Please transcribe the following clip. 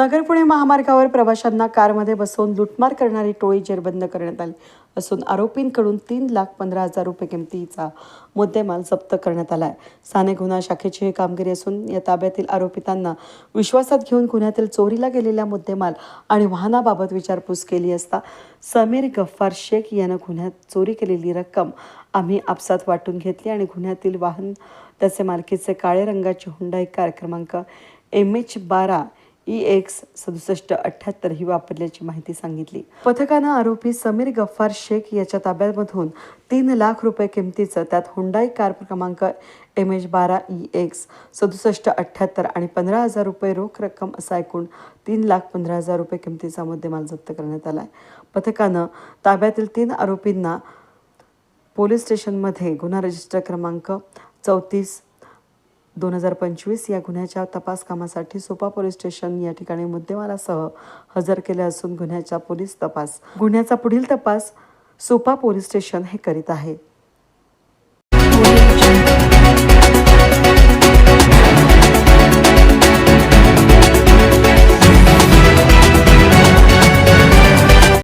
नगर पुणे महामार्गावर प्रवाशांना कारमध्ये बसवून लुटमार करणारी टोळी जेरबंद करण्यात आली असून आरोपींकडून तीन लाख पंधरा हजार रुपये किमतीचा मुद्देमाल जप्त करण्यात आला आहे साने गुन्हा शाखेची ही कामगिरी असून या ताब्यातील आरोपितांना विश्वासात घेऊन गुन्ह्यातील चोरीला गेलेल्या मुद्देमाल आणि वाहनाबाबत विचारपूस केली असता समीर गफ्फार शेख यानं गुन्ह्यात चोरी केलेली रक्कम आम्ही आपसात वाटून घेतली आणि गुन्ह्यातील वाहन त्याचे मालकीचे काळे रंगाची हुंडाई कार क्रमांक एम एच बारा ई एक्स सदुसष्ट अठ्ठ्याहत्तर ही वापरल्याची माहिती सांगितली. पथकानं आरोपी समीर गफ्फार शेख याच्या ताब्यामधून तीन लाख रुपये किमतीचं त्यात हुंडाई कार क्रमांक एम एच बारा ई एक्स सदुसष्ट अठ्ठ्याहत्तर आणि पंधरा हजार रुपये रोख रक्कम असा एकूण तीन लाख पंधरा हजार रुपये किमतीचा मुद्देमाल जप्त करण्यात आला आहे पथकानं ताब्यातील तीन आरोपींना पोलीस स्टेशनमध्ये गुन्हा रजिस्टर क्रमांक चौतीस दोन हजार पंचवीस या गुन्ह्याच्या तपास कामासाठी सोपा पोलीस स्टेशन या ठिकाणी मुद्देमालासह हजर केले असून गुन्ह्याचा पोलीस तपास गुन्ह्याचा पुढील तपास सोपा पोलीस स्टेशन हे करीत आहे.